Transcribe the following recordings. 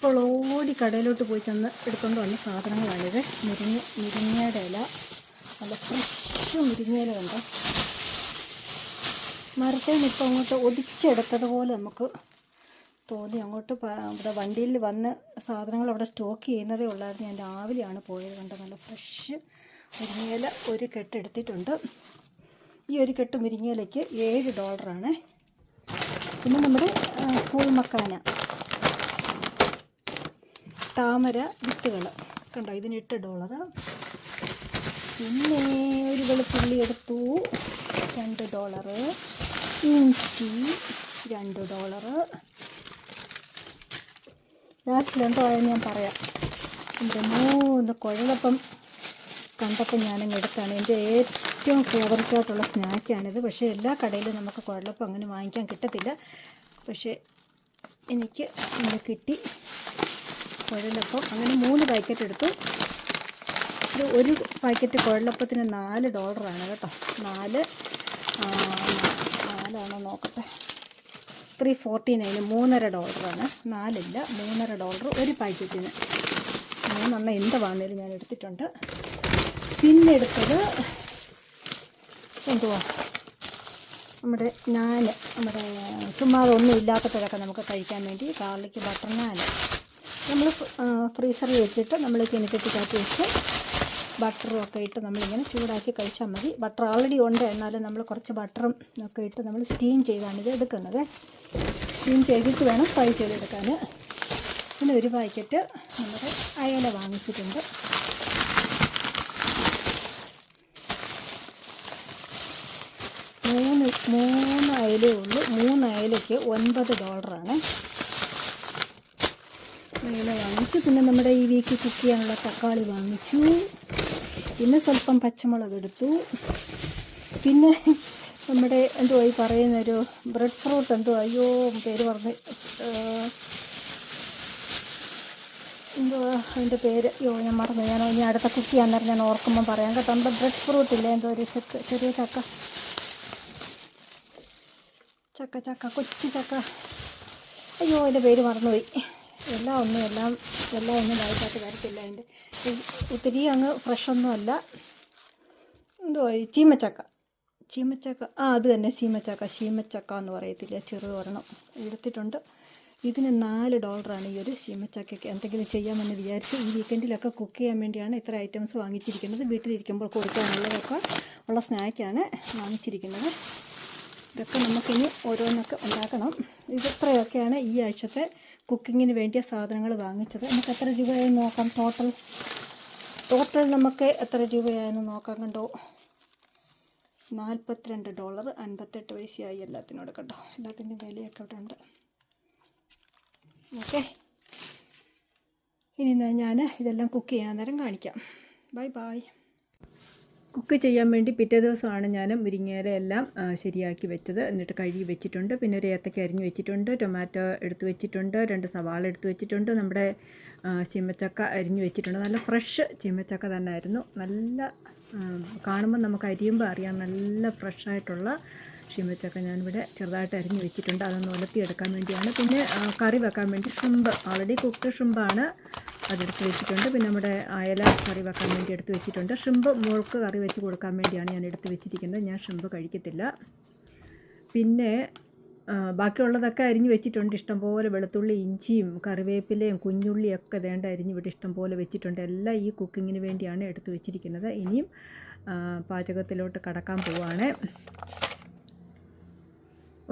ഇപ്പോൾ ഓടി കടയിലോട്ട് പോയി ചെന്ന് എടുത്തുകൊണ്ട് വന്ന സാധനങ്ങളാണിത്. മുരിങ്ങ മുരിങ്ങയുടെ ഇല. നല്ല ഫ്രഷ് മുരിങ്ങയില ഉണ്ട്. മരത്തിൽ നിന്ന് ഇപ്പോൾ അങ്ങോട്ട് ഒടിച്ചെടുത്തതുപോലെ നമുക്ക് തോന്നി. അങ്ങോട്ട് ഇവിടെ വണ്ടിയിൽ വന്ന് സാധനങ്ങൾ അവിടെ സ്റ്റോക്ക് ചെയ്യുന്നതേ ഉള്ളായിരുന്നു. ഞാൻ രാവിലെയാണ് പോയത് കണ്ട് നല്ല ഫ്രഷ് മുരിങ്ങയില ഒരു കെട്ട് എടുത്തിട്ടുണ്ട്. ഈ ഒരു കെട്ട് മുരിങ്ങയിലയ്ക്ക് ഏഴ് ഡോളറാണ്. പിന്നെ നമ്മുടെ ഫുൾ പൂൾമക്കാന താമര വിത്തുകൾ കണ്ടോ ഇതിന് എട്ട് ഡോളർ പിന്നെ ഒരു വെളുത്തുള്ളി എടുത്തു. രണ്ട് ഡോളർ ഇഞ്ചി രണ്ട് ഡോളറ്. ലാസ്റ്റിൽ രണ്ടോ ആയെന്ന് ഞാൻ പറയാം. എന്റെ മൂന്ന് കുഴലപ്പം കണ്ടപ്പോൾ ഞാനങ്ങ് എടുത്താണ്. എന്റെ ഏറ്റവും ഫേവറേറ്റ് ആയിട്ടുള്ള സ്നാക്കാണിത് പക്ഷേ എല്ലാ കടയിലും നമുക്ക് കുഴലപ്പം അങ്ങനെ വാങ്ങിക്കാൻ കിട്ടത്തില്ല. പക്ഷേ എനിക്ക് ഇങ്ങനെ കിട്ടി. കുഴലപ്പം. അങ്ങനെ മൂന്ന് പാക്കറ്റ് എടുത്തു. ഇത് ഒരു പാക്കറ്റ് കുഴലപ്പത്തിന് നാല് ഡോളറാണ് കേട്ടോ. നാല് നാലാണോ നോക്കട്ടെ. ത്രീ ഫോർട്ടി നയന് മൂന്നര ഡോളറാണ് നാലില്ല മൂന്നര ഡോളർ ഒരു പാക്കറ്റിന് മൂന്നെണ്ണം എന്ത് വാങ്ങിയാലും ഞാൻ എടുത്തിട്ടുണ്ട്. പിന്നെ എടുത്തത് എന്തുവാ? നമ്മുടെ ഞാൻ നമ്മുടെ ചുമ്മാതൊന്നും ഇല്ലാത്തപ്പോഴൊക്കെ നമുക്ക് കഴിക്കാൻ വേണ്ടി. ഗാർലിക് ബട്ടർ നാൻ നമ്മൾ ഫ്രീസറിൽ വെച്ചിട്ട് നമ്മൾ കിണറ്റിക്കകത്ത് വെച്ച് ബട്ടറും ഒക്കെ ഇട്ട് നമ്മളിങ്ങനെ ചൂടാക്കി കഴിച്ചാൽ മതി. ബട്ടർ ഓൾറെഡി ഉണ്ട്. എന്നാലും നമ്മൾ കുറച്ച് ബട്ടറും ഒക്കെ ഇട്ട് നമ്മൾ സ്റ്റീം ചെയ്താണിത് എടുക്കുന്നത്. സ്റ്റീം ചെയ്തിട്ട് വേണം ഫ്രൈ ചെയ്തെടുക്കാൻ. പിന്നെ ഒരു പാക്കറ്റ് നമ്മുടെ അയല വാങ്ങിച്ചിട്ടുണ്ട്. മൂന്ന് മൂന്ന് അയലേ ഉള്ളൂ. മൂന്ന് അയലയ്ക്ക് ഒൻപത് ഡോളറാണ് അയല വാങ്ങിച്ചു. പിന്നെ നമ്മുടെ ഈ വീക്ക് കുക്ക് ചെയ്യാനുള്ള തക്കാളി വാങ്ങിച്ചു. പിന്നെ സ്വല്പം പച്ചമുളക് എടുത്തു. പിന്നെ നമ്മുടെ എന്തുവാ ഈ പറയുന്നൊരു ബ്രെഡ് ഫ്രൂട്ട് എന്തോ അയ്യോ പേര് പറഞ്ഞ് എന്തോ അതിന്റെ പേര്. അയ്യോ ഞാൻ മറന്നു. ഞാൻ ഇനി അടുത്ത കുക്ക് ചെയ്യാൻ നേരം ഞാൻ ഓർക്കുമ്പം പറയാം കേട്ടോ. നമ്മുടെ ബ്രെഡ് ഫ്രൂട്ട് ഇല്ലേ? എന്തോ ഒരു ചക്ക ചെറിയ ചക്ക. ചക്ക ചക്ക കൊച്ചു ചക്ക. അയ്യോ അതിന്റെ പേര് മറന്നുപോയി. എല്ലാം ഒന്നും എല്ലാം എല്ലാം ഒന്നും വായിക്കാത്ത വരത്തില്ല അതിന്റെ. ഒത്തിരി അങ്ങ് ഫ്രഷൊന്നും അല്ല. എന്തുവാ ഈ ചീമച്ചക്ക. ചീമച്ചക്ക ആ അത് തന്നെ ചീമച്ചക്ക ചീമച്ചക്ക എന്ന് പറയത്തില്ല ചെറു ഒരെണ്ണം എടുത്തിട്ടുണ്ട്. ഇതിന് നാല് ഡോളറാണ് ഈ ഒരു ചീമച്ചക്കയ്ക്ക്. എന്തെങ്കിലും ചെയ്യാമെന്ന് വിചാരിച്ച് ഈ വീക്കെൻഡിലൊക്കെ കുക്ക് ചെയ്യാൻ വേണ്ടിയാണ് ഇത്ര ഐറ്റംസ് വാങ്ങിച്ചിരിക്കുന്നത്. വീട്ടിലിരിക്കുമ്പോൾ കൊടുക്കാനുള്ളതൊക്കെ ഉള്ള സ്നാക്കാണ് വാങ്ങിച്ചിരിക്കുന്നത്. ഇതൊക്കെ നമുക്കിനി ഓരോന്നൊക്കെ ഉണ്ടാക്കണം. ഇതിത്രയൊക്കെയാണ് ഈ ആഴ്ചത്തെ കുക്കിങ്ങിന് വേണ്ടിയ സാധനങ്ങൾ വാങ്ങിച്ചത്. നമുക്ക് എത്ര രൂപയായി നോക്കാം? ടോട്ടൽ ടോട്ടൽ നമുക്ക് എത്ര രൂപയായെന്ന് നോക്കാം കണ്ടോ? നാൽപ്പത്തിരണ്ട് ഡോളർ അൻപത്തെട്ട് പൈസയായി എല്ലാത്തിനോട് കണ്ടോ? എല്ലാത്തിന്റെ വിലയൊക്കെ ഇവിടെ ഉണ്ട്. ഓക്കെ ഇനി ഞാൻ ഇതെല്ലാം കുക്ക് ചെയ്യാൻ നേരം കാണിക്കാം. ബൈ ബൈ കുക്ക് ചെയ്യാൻ വേണ്ടി പിറ്റേ ദിവസമാണ് ഞാൻ മുരിങ്ങയില എല്ലാം ശരിയാക്കി വെച്ചത്. എന്നിട്ട് കഴുകി വെച്ചിട്ടുണ്ട്. പിന്നെ ഒരു ഏത്തക്ക അരിഞ്ഞ് വെച്ചിട്ടുണ്ട്. ടൊമാറ്റോ എടുത്ത് വെച്ചിട്ടുണ്ട്. രണ്ട് സവാള എടുത്ത് വെച്ചിട്ടുണ്ട്. നമ്മുടെ ചീമച്ചക്ക അരിഞ്ഞ് വെച്ചിട്ടുണ്ട്. നല്ല ഫ്രഷ് ചീമച്ചക്ക തന്നെ ആയിരുന്നു നല്ല കാണുമ്പോൾ നമുക്ക് അരിയുമ്പോൾ അറിയാം. നല്ല ഫ്രഷായിട്ടുള്ള ചീമച്ചക്ക ഞാനിവിടെ ചെറുതായിട്ട് അരിഞ്ഞ് വെച്ചിട്ടുണ്ട്. അതൊന്ന് ഉലത്തിയെടുക്കാൻ വേണ്ടിയാണ്. പിന്നെ കറി വെക്കാൻ വേണ്ടി ഷ്രിമ്പ് ഓൾറെഡി കുക്ക്ഡ് ഷ്രിമ്പാണ് അതെടുത്ത് വെച്ചിട്ടുണ്ട്. പിന്നെ നമ്മുടെ അയല കറി വെക്കാൻ വേണ്ടി എടുത്ത് വെച്ചിട്ടുണ്ട്. ഷിമ്പ് മുഴുക്ക് കറി വെച്ച് കൊടുക്കാൻ വേണ്ടിയാണ് ഞാൻ എടുത്ത് വെച്ചിരിക്കുന്നത്. ഞാൻ ഷിമ്പ് കഴിക്കത്തില്ല. പിന്നെ ബാക്കിയുള്ളതൊക്കെ അരിഞ്ഞ് വെച്ചിട്ടുണ്ട്. ഇഷ്ടംപോലെ വെളുത്തുള്ളി ഇഞ്ചിയും കറിവേപ്പിലയും കുഞ്ഞുള്ളിയൊക്കെ വേണ്ട അരിഞ്ഞ് ഇവിടെ ഇഷ്ടംപോലെ വെച്ചിട്ടുണ്ട്. എല്ലാം ഈ കുക്കിങ്ങിന് വേണ്ടിയാണ് എടുത്ത് വെച്ചിരിക്കുന്നത്. ഇനിയും പാചകത്തിലോട്ട് കടക്കാൻ പോവുകയാണ്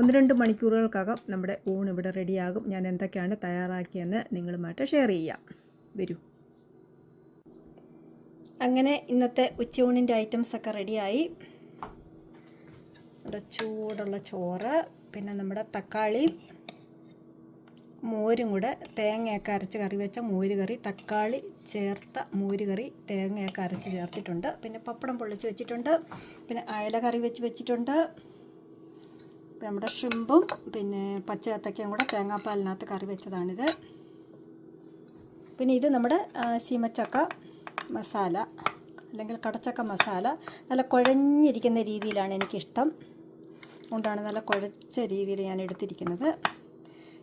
ഒന്ന് രണ്ട് മണിക്കൂറുകൾക്കകം നമ്മുടെ ഊണ് ഇവിടെ റെഡിയാകും. ഞാൻ എന്തൊക്കെയാണ് തയ്യാറാക്കിയെന്ന് നിങ്ങളുമായിട്ട് ഷെയർ ചെയ്യാം. വരൂ. അങ്ങനെ ഇന്നത്തെ ഉച്ചയൂണിന്റെ ഐറ്റംസ് ഒക്കെ റെഡിയായി. നമ്മുടെ ചൂടുള്ള ചോറ് പിന്നെ നമ്മുടെ തക്കാളി മോരും കൂടെ തേങ്ങയൊക്കെ അരച്ച് കറി വെച്ച മോര് കറി തക്കാളി ചേർത്ത മോര് കറി തേങ്ങയൊക്കെ അരച്ച് ചേർത്തിട്ടുണ്ട്. പിന്നെ പപ്പടം പൊള്ളിച്ച് വെച്ചിട്ടുണ്ട്. പിന്നെ അയല കറി വെച്ച് വെച്ചിട്ടുണ്ട്. നമ്മുടെ ഷിമ്പും പിന്നെ പച്ചയത്തക്കയും കൂടെ തേങ്ങാപ്പാലിനകത്ത് കറി വെച്ചതാണിത്. പിന്നെ ഇത് നമ്മുടെ ശീമച്ചക്ക മസാല അല്ലെങ്കിൽ കടച്ചക്ക മസാല നല്ല കുഴഞ്ഞിരിക്കുന്ന രീതിയിലാണ് എനിക്കിഷ്ടം. അതുകൊണ്ടാണ് നല്ല കുഴച്ച രീതിയിൽ ഞാൻ എടുത്തിരിക്കുന്നത്.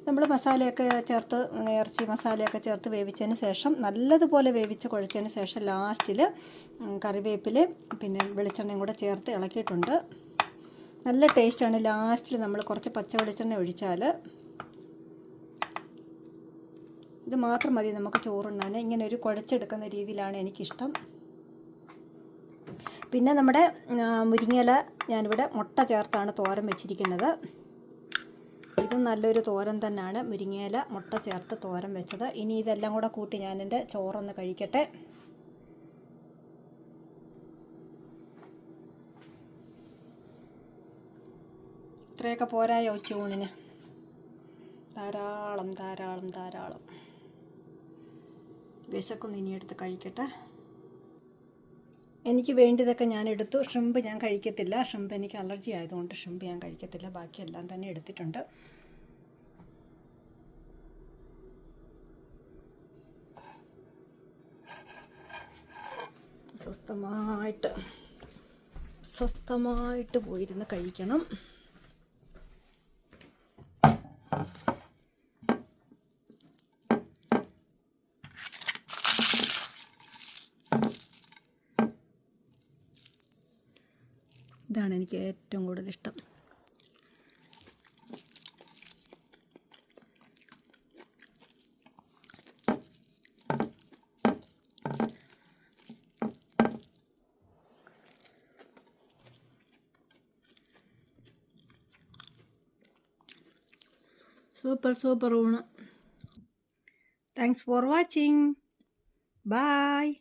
നമ്മൾ മസാലയൊക്കെ ചേർത്ത് ഇറച്ചി മസാലയൊക്കെ ചേർത്ത് വേവിച്ചതിന് ശേഷം നല്ലതുപോലെ വേവിച്ച് കുഴച്ചതിന് ശേഷം ലാസ്റ്റിൽ കറിവേപ്പില പിന്നെ വെളിച്ചെണ്ണയും കൂടെ ചേർത്ത് ഇളക്കിയിട്ടുണ്ട്. നല്ല ടേസ്റ്റാണ് ലാസ്റ്റിൽ നമ്മൾ കുറച്ച് പച്ച വെളിച്ചെണ്ണ ഒഴിച്ചാൽ ഇത് മാത്രം മതി നമുക്ക് ചോറുണ്ണാൻ. ഇങ്ങനെ ഒരു കുഴച്ചെടുക്കുന്ന രീതിയിലാണ് എനിക്കിഷ്ടം. പിന്നെ നമ്മുടെ മുരിങ്ങയില ഞാനിവിടെ മുട്ട ചേർത്താണ് തോരൻ വെച്ചിരിക്കുന്നത്. ഇത് നല്ലൊരു തോരൻ തന്നെയാണ്. മുരിങ്ങയില മുട്ട ചേർത്ത് തോരൻ വെച്ചത്. ഇനി ഇതെല്ലാം കൂടെ കൂട്ടി ഞാൻ എന്റെ ചോറൊന്ന് കഴിക്കട്ടെ. ഇത്രയൊക്കെ പോരായോ ഉച്ചയൂണിന്? ധാരാളം ധാരാളം ധാരാളം. വിശക്കൊന്ന്. ഇനി എടുത്ത് കഴിക്കട്ടെ. എനിക്ക് വേണ്ടിയതൊക്കെ ഞാൻ എടുത്തു. ഷ്രിമ്പ് ഞാൻ കഴിക്കത്തില്ല. ഷ്രിമ്പ് എനിക്ക് അലർജി ആയതുകൊണ്ട് ഷ്രിമ്പ് ഞാൻ കഴിക്കത്തില്ല. ബാക്കിയെല്ലാം തന്നെ എടുത്തിട്ടുണ്ട്. സ്വസ്ഥമായിട്ട് സ്വസ്ഥമായിട്ട് പോയിരുന്ന് കഴിക്കണം. ഇതാണ് എനിക്ക് ഏറ്റവും കൂടുതൽ ഇഷ്ടം. സൂപ്പർ സൂപ്പർ ഊണ്. Thanks for watching bye